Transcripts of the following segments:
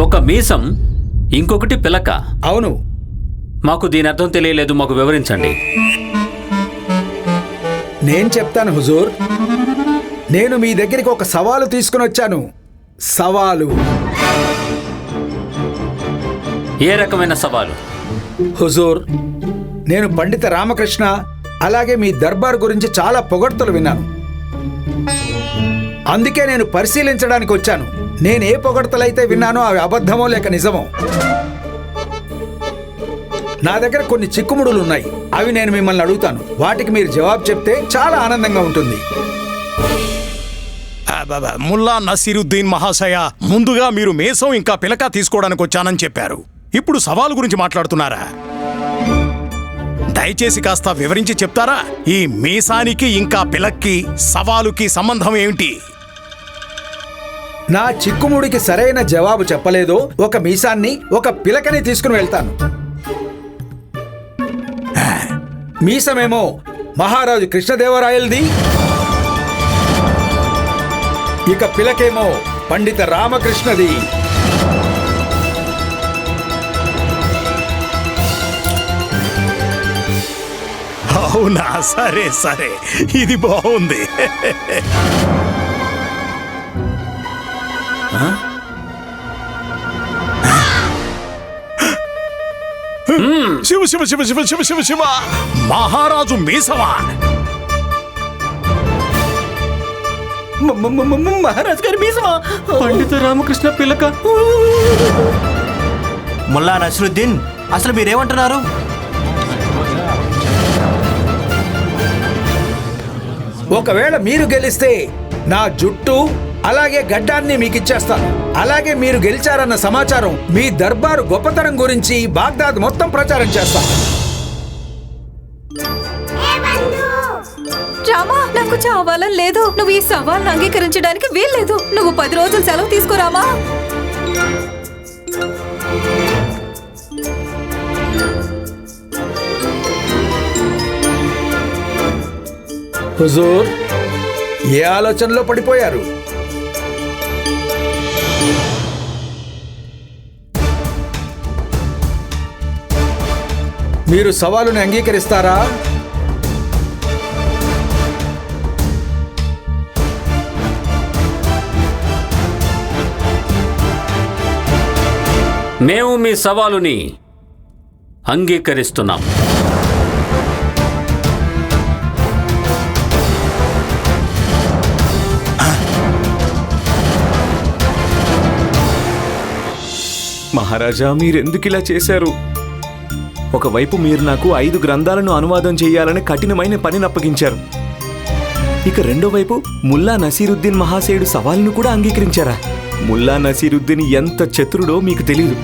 ఒక మీసం ఇంకొకటి పిలక. అవును. మాకు దీని అర్థం తెలియలేదు మాకు వివరించండి. నేను చెప్తాను హుజూర్. నేను మీ దగ్గరికి ఒక సవాలు తీసుకుని వచ్చాను. సవాలు. ఏ రకమైన సవాలు? హుజూర్ నేను పండిత రామకృష్ణ అలాగే మీ దర్బార్ గురించి చాలా పొగడ్తలు విన్నాను. అందుకే నేను పరిశీలించడానికి వచ్చాను. నేను ఏ పొగడతలైతే విన్నానో అవి అబద్ధమో లేక నిజమో? నా దగ్గర కొన్ని చిక్కుముడులు ఉన్నాయి అవి నేను మిమ్మల్ని అడుగుతాను. వాటికి మీరు జవాబు చెప్తే చాలా ఆనందంగా ఉంటుంది. ముల్లా నసీరుద్దీన్ మహాశయ ముందుగా మీరు మేసం ఇంకా పిలక తీసుకోవడానికి వచ్చానని చెప్పారు. ఇప్పుడు సవాలు గురించి మాట్లాడుతున్నారా? దయచేసి కాస్త వివరించి చెప్తారా? ఈ మీసానికి ఇంకా పిలక్కి సవాలుకి సంబంధం ఏమిటి? నా చిక్కుముడికి సరైన జవాబు చెప్పలేదో ఒక మీసాన్ని ఒక పిలకని తీసుకుని వెళ్తాను. మీసమేమో మహారాజు కృష్ణదేవరాయలది. ఇక పిలకేమో పండిత రామకృష్ణది. అవునా? సరే సరే. ఇది బాగుంది. శివ శివ శివ శివ శివ శివ శివ. మహారాజు మీసవా మహారాజ్ గారి మీసమా పండిత రామకృష్ణ పిలక. ముల్లా నసరుద్దీన్ అసలు మీరేమంటున్నారు? ఒకవేళ మీరు గెలిస్తే నా జుట్టు అలాగే గడ్డాన్ని మీకు ఇచ్చేస్తాను అలాగే మీరు గెలిచారన్న సమాచారం మీ దర్బారు గొప్పతనం గురించి బాగ్దాద్ మొత్తం ప్రచారం చేస్తాను. రామా నాకు చావాలని లేదు. నువ్వు ఈ సవాల్ని అంగీకరించడానికి వీల్లేదు. నువ్వు పది రోజులు సెలవు తీసుకోరామా హుజూర్ ఏ ఆలోచనలో పడిపోయారు? మీరు సవాలుని అంగీకరిస్తారా? మేము మీ సవాలుని అంగీకరిస్తున్నాం. మహారాజా మీరెందుకు ఇలా చేశారు? ఒకవైపు మీరు నాకు ఐదు గ్రంథాలను అనువాదం చేయాలని కఠినమైన పనిని అప్పగించారు. ఇక రెండో వైపు ముల్లా నసీరుద్దీన్ మహాశయుడు సవాల్ను కూడా అంగీకరించారా? ముల్లా నసీరుద్దీన్ ఎంత చతురుడో మీకు తెలియదు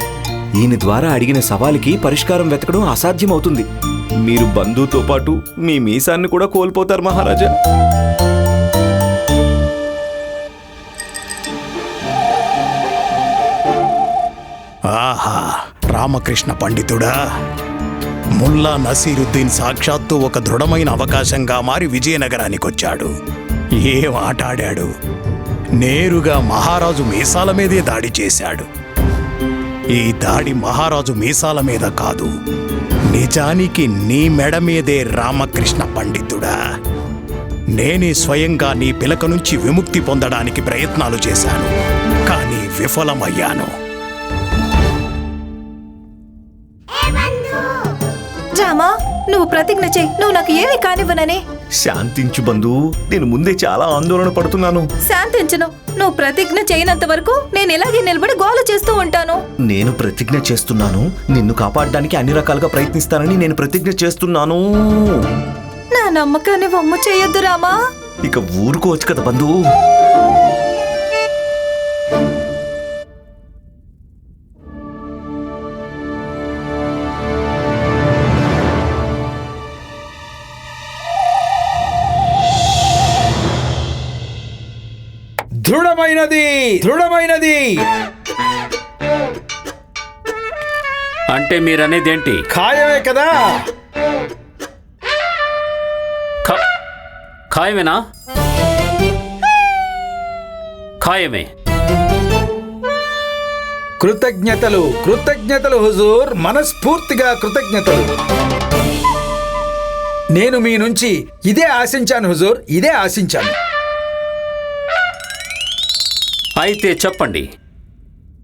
ఈయన ద్వారా అడిగిన సవాలుకి పరిష్కారం వెతకడం అసాధ్యమవుతుంది. మీరు బంధువుతో పాటు మీ మీసాన్ని కూడా కోల్పోతారు మహారాజా. ఆహా! రామకృష్ణ పండితుడా. ముల్లా నసీరుద్దీన్ సాక్షాత్తు ఒక దృఢమైన అవకాశంగా మారి విజయనగరానికి వచ్చాడు ఏం ఆట ఆడాడు నేరుగా మహారాజు మీసాల మీదే దాడి చేశాడు. ఈ దాడి మహారాజు మీసాల మీద కాదు. నిజానికి నీ మెడ మీదే రామకృష్ణ పండితుడా. నేనే స్వయంగా నీ పిలక నుంచి విముక్తి పొందడానికి ప్రయత్నాలు చేశాను. కానీ విఫలమయ్యాను. రామా నువ్వు ప్రతిజ్ఞ చెయ్యి నువ్వు నాకు ఏమీ కానివ్వనని. శాంతించు బంధు. నేను ముందే చాలా ఆందోళన పడుతున్నాను. శాంతించను. నువ్వు ప్రతిజ్ఞ చేయనంత వరకు నేను ఇలాగే నిలబడి గోల చేస్తూ ఉంటాను. నేను ప్రతిజ్ఞ చేస్తున్నాను. నిన్ను కాపాడడానికి అన్ని రకాలుగా ప్రయత్నిస్తానని నేను ప్రతిజ్ఞ చేస్తున్నాను. నా నమ్మకాన్ని వమ్ము చేయొద్దు రామా. ఇక ఊరుకోవచ్చు కదా బంధు. దృఢమైనది దృఢమైనది. అంటే మీరనేదేంటి? ఖాయమే కదా. ఖాయమేనా? ఖాయమే. కృతజ్ఞతలు కృతజ్ఞతలు హుజూర్ మనస్ఫూర్తిగా కృతజ్ఞతలు. నేను మీ నుంచి ఇదే ఆశించాను హుజూర్ ఇదే ఆశించాను. అయితే చెప్పండి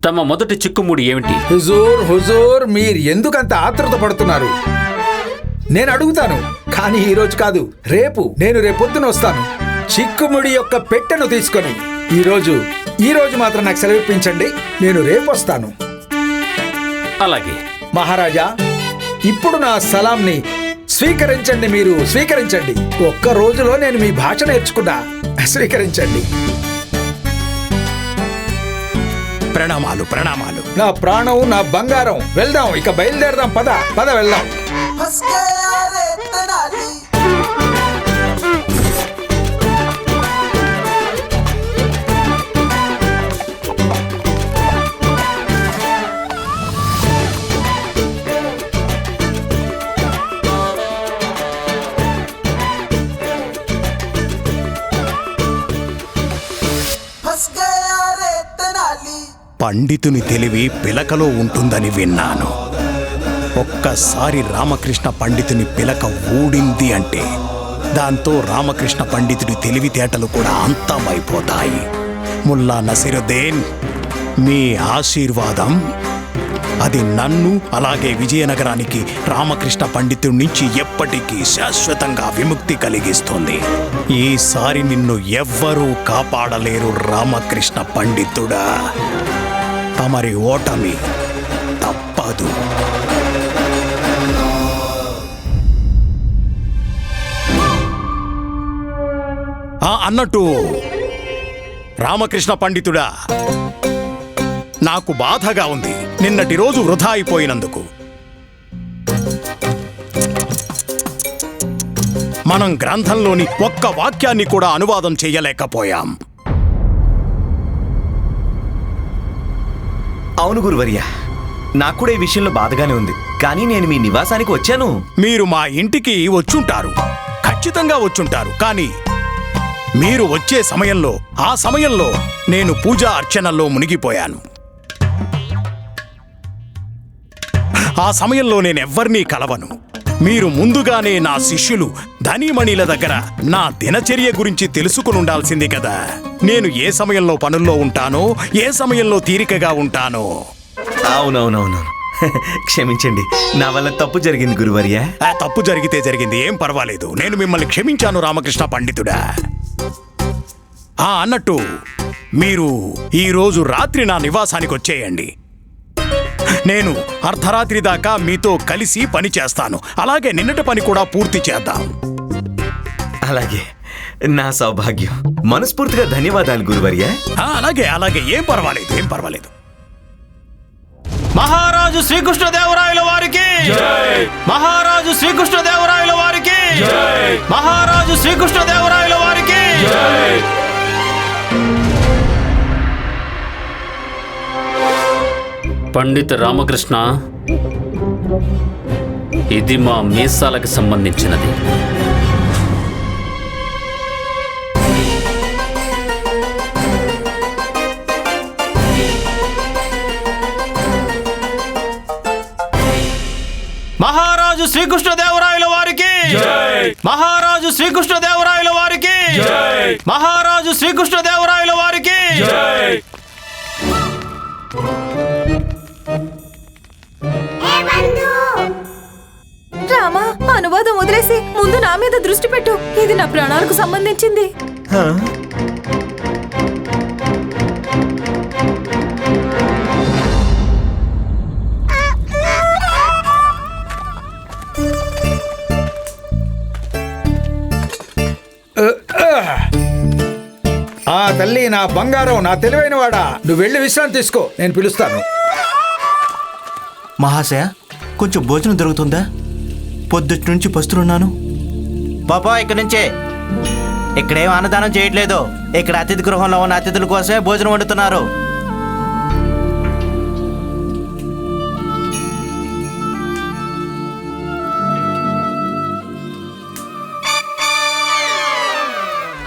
తమ మొదటి చిక్కుముడి ఏమిటి? హుజూర్ హుజూర్ మీరు ఎందుకంత ఆతృత పడుతున్నారు? నేను అడుగుతాను కానీ ఈ రోజు కాదు రేపు నేను రేపొద్దున వస్తాను. చిక్కుముడి యొక్క పెట్టెను తీసుకొని ఈ రోజు ఈ రోజు మాత్రం నాకు సెలవిప్పించండి నేను రేపు వస్తాను అలాగే. మహారాజా ఇప్పుడు నా సలాంని స్వీకరించండి మీరు స్వీకరించండి. ఒక్క రోజులో నేను మీ భాష నేర్చుకున్నా స్వీకరించండి. ప్రణామాలు ప్రణామాలు. నా ప్రాణం నా బంగారం. వెళ్దాం ఇక బయలుదేరదాం. పద పద వెళ్దాం. పండితుని తెలివి పిలకలో ఉంటుందని విన్నాను. ఒక్కసారి రామకృష్ణ పండితుని పిలక ఊడింది అంటే దాంతో రామకృష్ణ పండితుడి తెలివితేటలు కూడా అంతమైపోతాయి. ముల్లా నసిరుద్దీన్ మీ ఆశీర్వాదం. అది నన్ను అలాగే విజయనగరానికి రామకృష్ణ పండితుడి నుంచి ఎప్పటికీ శాశ్వతంగా విముక్తి కలిగిస్తుంది. ఈసారి నిన్ను ఎవ్వరూ కాపాడలేరు రామకృష్ణ పండితుడా. తమరి ఓటమి తప్పదు. ఆ, అన్నట్టు రామకృష్ణ పండితుడా నాకు బాధగా ఉంది. నిన్నటి రోజు వృధా అయిపోయినందుకు. మనం గ్రంథంలోని ఒక్క వాక్యాన్ని కూడా అనువాదం చేయలేకపోయాం. అవును గురువర్య. నాకు కూడా ఈ విషయంలో బాధగానే ఉంది. కానీ నేను మీ నివాసానికి వచ్చాను. మీరు మా ఇంటికి వచ్చుంటారు. ఖచ్చితంగా వచ్చుంటారు. కానీ మీరు వచ్చే సమయంలో ఆ సమయంలో నేను పూజా అర్చనల్లో మునిగిపోయాను. ఆ సమయంలో నేనెవ్వరినీ కలవను. మీరు ముందుగానే నా శిష్యులు ధనీమణిల దగ్గర నా దినచర్య గురించి తెలుసుకుని ఉండాల్సింది కదా. నేను ఏ సమయంలో పనుల్లో ఉంటానో ఏ సమయంలో తీరికగా ఉంటానో. అవునవునవును. క్షమించండి నా వల్ల తప్పు జరిగింది గురువర్య? ఆ తప్పు జరిగితే జరిగింది ఏం పర్వాలేదు. నేను మిమ్మల్ని క్షమించాను రామకృష్ణ పండితుడా. ఆ అన్నట్టు మీరు ఈ రోజు రాత్రి నా నివాసానికి వచ్చేయండి నేను అర్ధరాత్రి దాకా మీతో కలిసి పని చేస్తాను. అలాగే నిన్నటి పని కూడా పూర్తి చేద్దాం. అలాగే. నా సౌభాగ్యం. మనస్ఫూర్తిగా ధన్యవాదాలు గురువర్య. అలాగే అలాగే. ఏం పర్వాలేదు ఏం పర్వాలేదు. మహారాజు శ్రీకృష్ణదేవరాయల వారికి. మహారాజు శ్రీకృష్ణదేవరాయల వారికి. మహారాజు శ్రీకృష్ణదేవరాయల వారికి. పండిత రామకృష్ణ ఇది మా మీసాలకు సంబంధించినది. మహారాజు శ్రీకృష్ణదేవరాయల వారికి! మహారాజు శ్రీకృష్ణదేవరాయల వారికి! మహారాజు శ్రీకృష్ణదేవరాయల వారికి! నా మీద దృష్టి పెట్టు. ఇది నా ప్రాణాలకు సంబంధించింది. ఆ తల్లి నా బంగారం నా తెలివైన వాడా నువ్వు వెళ్ళి విశ్రాంతి తీసుకో నేను పిలుస్తాను. మహాశయ కొంచెం భోజనం దొరుకుతుందా? పొద్దుటి నుంచి పస్తులున్నాను. పాపా ఇక్కడి నుంచే. ఇక్కడేం అన్నదానం చేయట్లేదు. ఇక్కడ అతిథి గృహంలో ఉన్న అతిథుల కోసమే భోజనం వండుతున్నారు.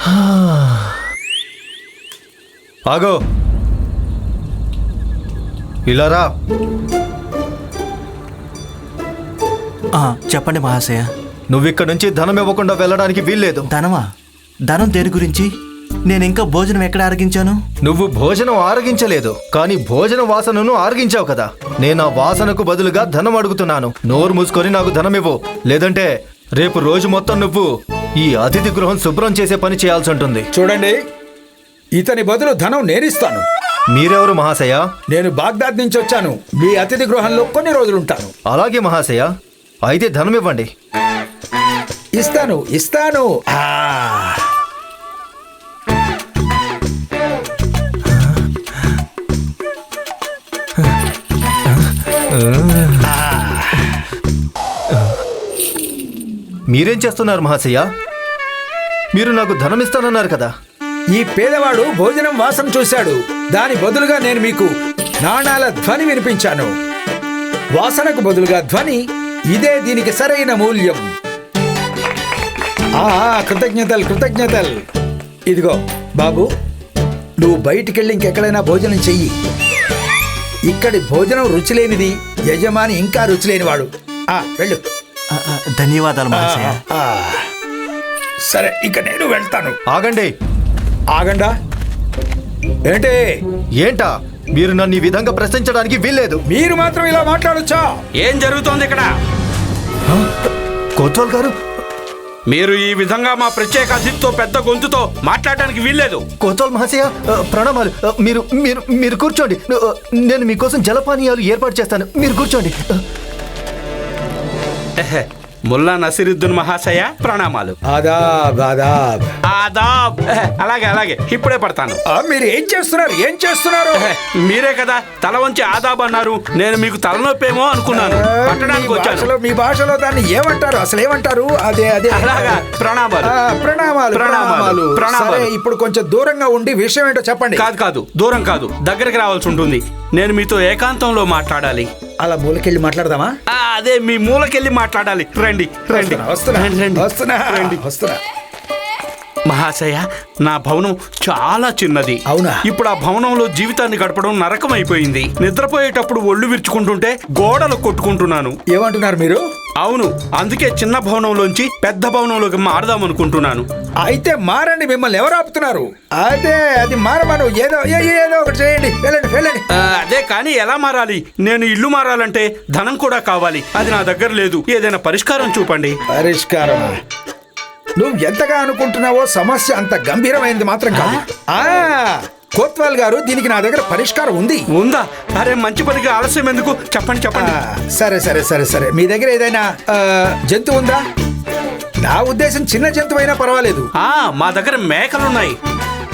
ఆగో. ఇలా రా. ఆ, చెప్పండి మహాశయ. నువ్వు ఇక్కడ నుంచి ధనం ఇవ్వకుండా వెళ్ళడానికి వీల్లేదు. ధనమా? ధనం దేని గురించి? నేను ఇంకా భోజనం ఎక్కడ ఆరగించాను? నువ్వు భోజనం ఆరగించలేదు కానీ భోజన వాసనను ఆరగించావు కదా. నేను ఆ వాసనకు బదులుగా ధనం అడుగుతున్నాను. నోరు మూసుకొని నాకు ధనం ఇవ్వు లేదంటే రేపు రోజు మొత్తం నువ్వు ఈ అతిథి గృహం శుభ్రం చేసే పని చేయాల్సి ఉంటుంది. చూడండి ఇతని బదులు ధనం నేనిస్తాను. మీరెవరు మహాశయ? నేను బాగ్దాద్ నుంచి వచ్చాను. మీ అతిథి గృహంలో కొన్ని రోజులు ఉంటాను అలాగే మహాశయ. అయితే ధనం ఇవ్వండి ఇస్తాను ఇస్తాను. మీరేం చేస్తున్నారు మహాశయ మీరు నాకు ధనం ఇస్తానన్నారు కదా. ఈ పేదవాడు భోజనం వాసన చూశాడు. దాని బదులుగా నేను మీకు నాణాల ధ్వని వినిపించాను. వాసనకు బదులుగా ధ్వని ఇదే దీనికి సరైన మూల్యం. కృతజ్ఞతలు కృతజ్ఞతలు. ఇదిగో బాబు నువ్వు బయటికెళ్ళి ఇంకెక్కడైనా భోజనం చెయ్యి. ఇక్కడి భోజనం రుచి లేనిది యజమాని ఇంకా రుచి లేనివాడు ఆ వెళ్ళు. ఆ, ఆ, ధన్యవాదాలు మహాశయ. ఆ, సరే ఇక నేను వెళ్తాను. ఆగండి. ఆగండా? ఏంటి? ఏంటా? మీరు నన్ను ఈ విధంగా ప్రశ్నించడానికి వీల్లేదు. మీరు మాత్రం ఇలా మాట్లాడొచ్చా? ఏం జరుగుతోంది ఇక్కడ? కోత్వాల్ గారు? మీరు ఈ విధంగా మా ప్రత్యేక అతిథితో పెద్ద గొంతుతో మాట్లాడడానికి వీల్లేదు. కోత్వాల్ మహాశయ ప్రణామాలు. మీరు మీరు మీరు కూర్చోండి. నేను మీకోసం జలపానీయాలు ఏర్పాటు చేస్తాను. మీరు కూర్చోండి. ముల్లా నసిరుద్దీన్ మహాశయ ప్రణామాలు. ఆదాబ్ ఆదాబ్. ఆదాబ్. అలాగే అలాగే. ఇప్పుడే పడతాను. ఆ, మీరు ఏం చేస్తున్నారు? ఏం చేస్తున్నారు? మీరే కదా తల వంచి ఆదాబ్ అన్నారు. నేను మీకు తలనొప్పేమో అనుకున్నాను. పట్టడానికి మీ వచ్చాను. భాషలో మీ భాషలో దాన్ని ఏమంటారు? అసలు ఏమంటారు? అదే అదే. అలాగా ప్రణామాలు. ప్రణామాలు ప్రణామాలు, ప్రణామాలు. ఇప్పుడు కొంచెం దూరంగా ఉండి విషయం ఏంటో చెప్పండి. కాదు కాదు. దూరం కాదు. దగ్గరికి రావాల్సి ఉంటుంది. నేను మీతో ఏకాంతంలో మాట్లాడాలి. అలా మూలకెళ్ళి మాట్లాడదామా? అదే మీ మూలకెళ్ళి మాట్లాడాలి. రండి రండి. వస్తున్నా వస్తున్నా రండి, రండి. వస్తున్నా రండి. వస్తున్నా. మహాశయ నా భవనం చాలా చిన్నది. అవునా? ఇప్పుడు ఆ భవనంలో జీవితాన్ని గడపడం నరకం అయిపోయింది నిద్రపోయేటప్పుడు ఒళ్ళు విరుచుకుంటుంటే గోడలు కొట్టుకుంటున్నాను. ఏమంటున్నారు మీరు? అవును అందుకే చిన్న భవనంలోంచి పెద్ద భవనంలోకి మారదాం అనుకుంటున్నాను అయితే మారండి మిమ్మల్ని ఎవరు ఆపుతున్నారు? అదే అది మారమను. ఏదో ఏ- ఏదో ఒకటి చేయండి. వెళ్ళండి వెళ్ళండి. అదే కానీ ఎలా మారాలి? నేను ఇల్లు మారాలంటే ధనం కూడా కావాలి. అది నా దగ్గర లేదు. ఏదైనా పరిష్కారం చూపండి. పరిష్కారం నువ్వు ఎంతగా అనుకుంటున్నావో సమస్య అంత గంభీరమైనది మాత్రం కాదు. ఆ కోత్వాల్ గారు దీనికి నా దగ్గర పరిష్కారం ఉంది. ఉందా? అరే మంచి పనికి ఆలస్యం ఎందుకు? చెప్పండి చెప్పండి. సరే సరే సరే సరే. మీ దగ్గర ఏదైనా జంతువు ఉందా? నా ఉద్దేశం చిన్న జంతువు అయినా పర్వాలేదు. ఆ మా దగ్గర మేకలున్నాయి.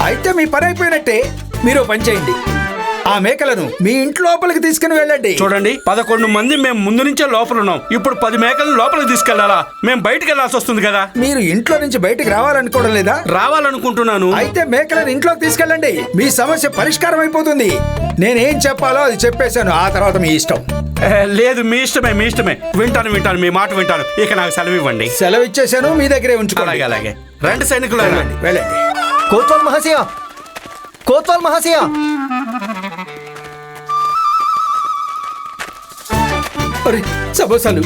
అయితే మీ పని అయిపోయినట్టే మీరు పని చేయండి. ఆ మేకలను మీ ఇంటి లోపలికి తీసుకుని వెళ్ళండి. చూడండి పదకొండు మంది మేము ముందు నుంచే లోపల ఉన్నాం. ఇప్పుడు పది మేకలను లోపలికి తీసుకెళ్ళాలా మేము బయటికి వెళ్ళాల్సి వస్తుంది కదా? మీరు ఇంట్లో నుంచి బయటికి రావాలనుకోవడం లేదా? రావాలనుకుంటున్నాను. అయితే మేకలను ఇంట్లోకి తీసుకెళ్ళండి. మీ సమస్య పరిష్కారం అయిపోతుంది. నేనేం చెప్పాలో అది చెప్పేశాను. ఆ తర్వాత మీ ఇష్టం. ఏ, లేదు మీ ఇష్టమే మీ ఇష్టమే. వింటాను వింటాను మీ మాట వింటాను. ఇక నాకు సెలవు ఇవ్వండి. సెలవు ఇచ్చేశాను మీ దగ్గరే ఉంచుకోండి. అలాగే అలాగే. రెండు సైనికులు వెళ్ళండి వెళ్ళండి. కోత్వాల్ మహాశయ! కోత్వాల్ మహాశయ! అరే సమోసాలు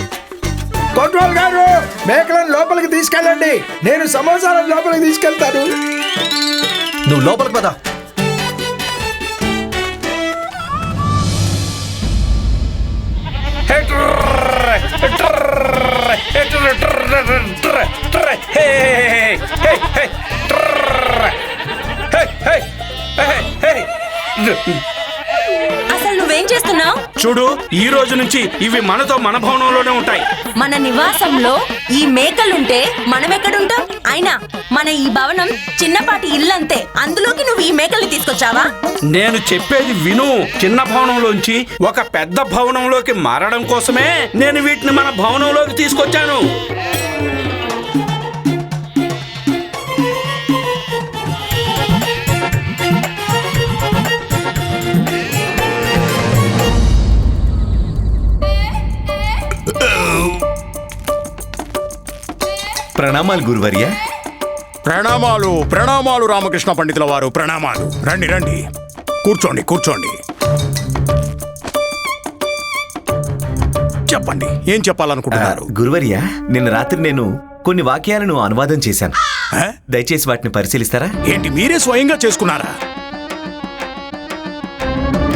కొట్వాల్ గారు మేకలను లోపలికి తీసుకెళ్ళండి నేను సమోసాలను లోపలికి తీసుకెళ్తాను నువ్వు లోపలికి పద హే, నువ్వేం చేస్తున్నావు? చూడు ఈ రోజు నుంచి ఇవి మనతో మన భవనంలోనే ఉంటాయి. మన నివాసంలో ఈ మేకలుంటే మనం ఎక్కడుంటాం అయినా మన ఈ భవనం చిన్నపాటి ఇల్లంతే. అందులోకి నువ్వు ఈ మేకల్ని తీసుకొచ్చావా? నేను చెప్పేది విను. చిన్న భవనంలోంచి ఒక పెద్ద భవనంలోకి మారడం కోసమే నేను వీటిని మన భవనంలోకి తీసుకొచ్చాను. ప్రణామాలు గురువర్య. ప్రణామాలు ప్రణామాలు రామకృష్ణ పండితుల వారు. ప్రణామాలు. రండి రండి. కూర్చోండి కూర్చోండి. చెప్పండి ఏం చెప్పాలనుకుంటున్నారు? గురువర్య నిన్న రాత్రి నేను కొన్ని వాక్యాలను అనువాదం చేశాను. ఆ? దయచేసి వాటిని పరిశీలిస్తారా? ఏంటి మీరే స్వయంగా చేసుకున్నారా?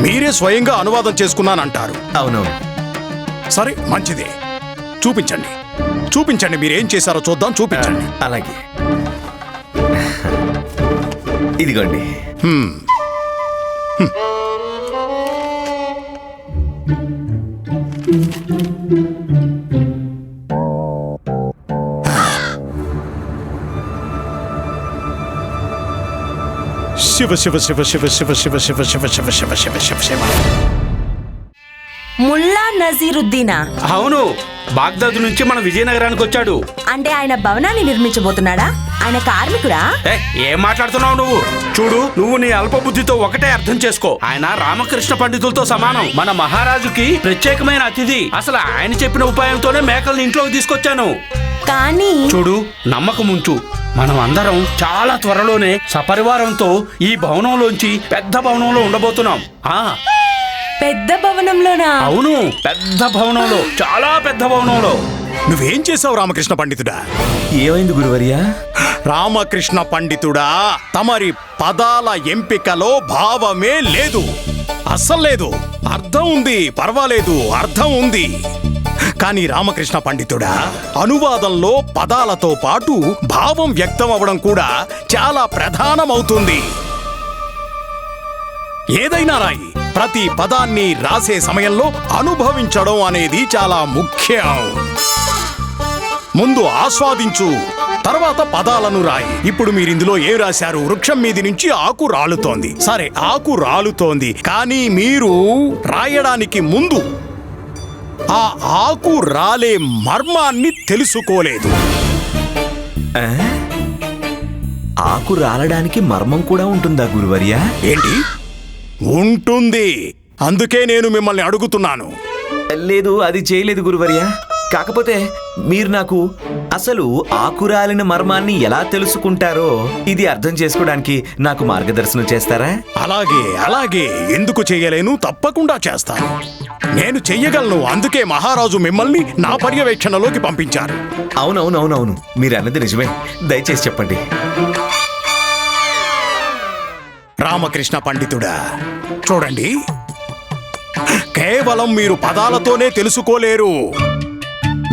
మీరే స్వయంగా అనువాదం చేసుకున్నానంటారు. అవునవును సరే మంచిదే. చూపించండి. చూపించండి మీరేం చేశారో చూద్దాం చూపించండి అలాగే ఇదిగోండి శివ శివ శివ శివ శివ శివ శివ శివ శివ శివ శివ శివ శివ ముల్లా నజీరుద్దీనా? అవును బాగ్దాద్ నుంచి మన విజయనగరానికి వచ్చాడు. అంటే ఆయన భవనాన్ని నిర్మించబోతున్నాడా? ఆయన కార్మికుడా? ఏ, ఏం మాట్లాడుతున్నావు నువ్వు? చూడు నువ్వు నీ అల్ప బుద్ధితో ఒకటే అర్థం చేసుకో. ఆయన రామకృష్ణ పండితులతో సమానం. మన మహారాజుకి ప్రత్యేకమైన అతిథి. అసలు ఆయన చెప్పిన ఉపాయంతోనే మేకల్ని ఇంట్లోకి తీసుకొచ్చాను. కానీ చూడు నమ్మకం ఉంచు మనం అందరం చాలా త్వరలోనే సపరివారంతో ఈ భవనంలోంచి పెద్ద భవనంలో ఉండబోతున్నాం. ఆ పెద్ద భవనంలోనా? అవును పెద్ద భవనంలో చాలా పెద్ద భవనంలో. నువ్వేం చేశావు రామకృష్ణ పండితుడా? ఏమైంది గురువర్య? రామకృష్ణ పండితుడా తమరి పదాల ఎంపికలో భావమే లేదు. అస్సలు లేదు. అర్థం ఉంది పర్వాలేదు అర్థం ఉంది. కానీ రామకృష్ణ పండితుడా అనువాదంలో పదాలతో పాటు భావం వ్యక్తం అవ్వడం కూడా చాలా ప్రధానమవుతుంది. ఏదైనా రాయి. ప్రతి పదాన్ని రాసే సమయంలో అనుభవించడం అనేది చాలా ముఖ్యం. ముందు ఆస్వాదించు తర్వాత పదాలను రాయి. ఇప్పుడు మీరు ఇందులో ఏం రాశారు? వృక్షం మీది నుంచి ఆకు రాలుతోంది. సరే ఆకు రాలుతోంది. కానీ మీరు రాయడానికి ముందు ఆ ఆకు రాలే మర్మాన్ని తెలుసుకోలేదు? ఆకు రాలడానికి మర్మం కూడా ఉంటుందా గురువర్య? ఏంటి? ఉంటుంది. అందుకే నేను మిమ్మల్ని అడుగుతున్నాను. లేదు అది చేయలేదు గురువర్య. కాకపోతే మీరు నాకు అసలు ఆకురాలిన మర్మాన్ని ఎలా తెలుసుకుంటారో ఇది అర్థం చేసుకోవడానికి నాకు మార్గదర్శనం చేస్తారా? అలాగే అలాగే. ఎందుకు చెయ్యలేను తప్పకుండా చేస్తాను. నేను చెయ్యగలను. అందుకే మహారాజు మిమ్మల్ని నా పర్యవేక్షణలోకి పంపించారు. అవునవునవునవును. మీరు అన్నది నిజమే. దయచేసి చెప్పండి. రామకృష్ణ పండితుడా. చూడండి. కేవలం మీరు పదాలతోనే తెలుసుకోలేరు.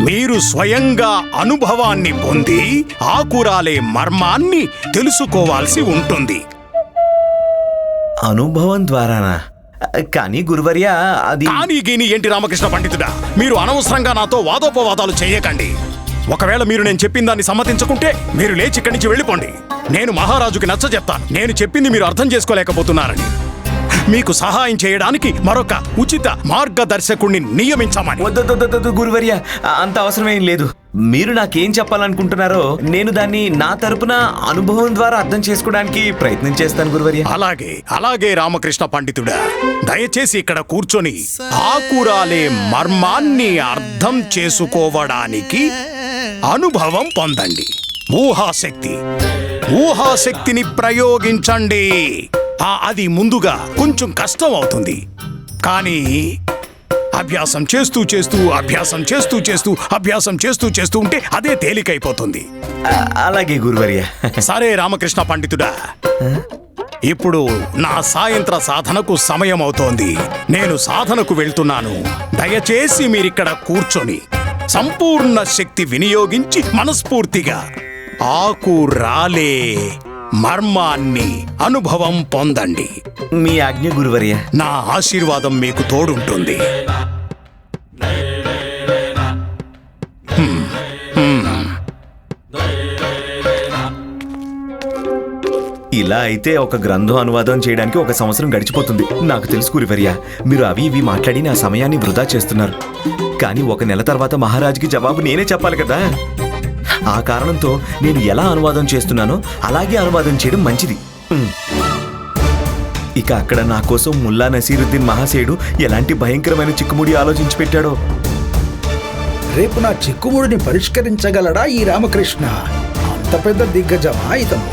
మీరు స్వయంగా అనుభవాన్ని పొంది ఆకురాలే మర్మాన్ని తెలుసుకోవాల్సి ఉంటుంది. అనుభవం ద్వారానా? కానీ గురువర్య అది కానీ గీని ఏంటి రామకృష్ణ పండితుడా? మీరు అనవసరంగా నాతో వాదోపవాదాలు చేయకండి. ఒకవేళ మీరు నేను చెప్పిన దాన్ని సమ్మతించకుంటే మీరు లేచి ఇక్కడి నుంచి వెళ్ళిపోండి. నేను మహారాజుకి నచ్చ చెప్తాను. నేను చెప్పింది మీరు అర్థం చేసుకోలేకపోతున్నారని. మీకు సహాయం చేయడానికి మరొక ఉచిత మార్గదర్శకుణ్ణి నియమించమని. వద్దొద్దొద్దొద్దు గురువర్య. అంత అవసరమేం లేదు. మీరు నాకేం చెప్పాలనుకుంటున్నారో నేను దాన్ని నా తరపున అనుభవం ద్వారా అర్థం చేసుకోవడానికి ప్రయత్నం చేస్తాను గురువర్య. అలాగే అలాగే రామకృష్ణ పండితుడా. దయచేసి ఇక్కడ కూర్చొని ఆకురాలే మర్మాన్ని అర్థం చేసుకోవడానికి అనుభవం పొందండి. ఊహాశక్తి. ఊహాశక్తిని ప్రయోగించండి. అది ముందుగా కొంచెం కష్టం అవుతుంది. కానీ అభ్యాసం చేస్తూ చేస్తూ అభ్యాసం చేస్తూ చేస్తూ అభ్యాసం చేస్తూ చేస్తూ ఉంటే అదే తేలికైపోతుంది. అలాగే గురువర్య. సరే రామకృష్ణ పండితుడా. ఇప్పుడు నా సాయంత్ర సాధనకు సమయం అవుతోంది. నేను సాధనకు వెళ్తున్నాను. దయచేసి మీరిక్కడ కూర్చొని సంపూర్ణ శక్తి వినియోగించి మనస్ఫూర్తిగా ఆకు రాలే మర్మాన్ని అనుభవం పొందండి. మీ ఆజ్ఞ గురువర్య. నా ఆశీర్వాదం మీకు తోడుంటుంది. ఇలా అయితే ఒక గ్రంథం అనువాదం చేయడానికి ఒక సంవత్సరం గడిచిపోతుంది. నాకు తెలుసు కురివర్య మీరు అవి ఇవి మాట్లాడి నా సమయాన్ని వృధా చేస్తున్నారు. కానీ ఒక నెల తర్వాత మహారాజుకి జవాబు నేనే చెప్పాలి కదా. ఆ కారణంతో నేను ఎలా అనువాదం చేస్తున్నానో అలాగే అనువాదం చేయడం మంచిది. ఇక అక్కడ నా కోసం ముల్లా నసీరుద్దీన్ మహాశయుడు ఎలాంటి భయంకరమైన చిక్కుముడి ఆలోచించి పెట్టాడో? రేపు నా చిక్కుముడిని పరిష్కరించగలడా ఈ రామకృష్ణ? అంత పెద్ద దిగ్గజమా ఇతను?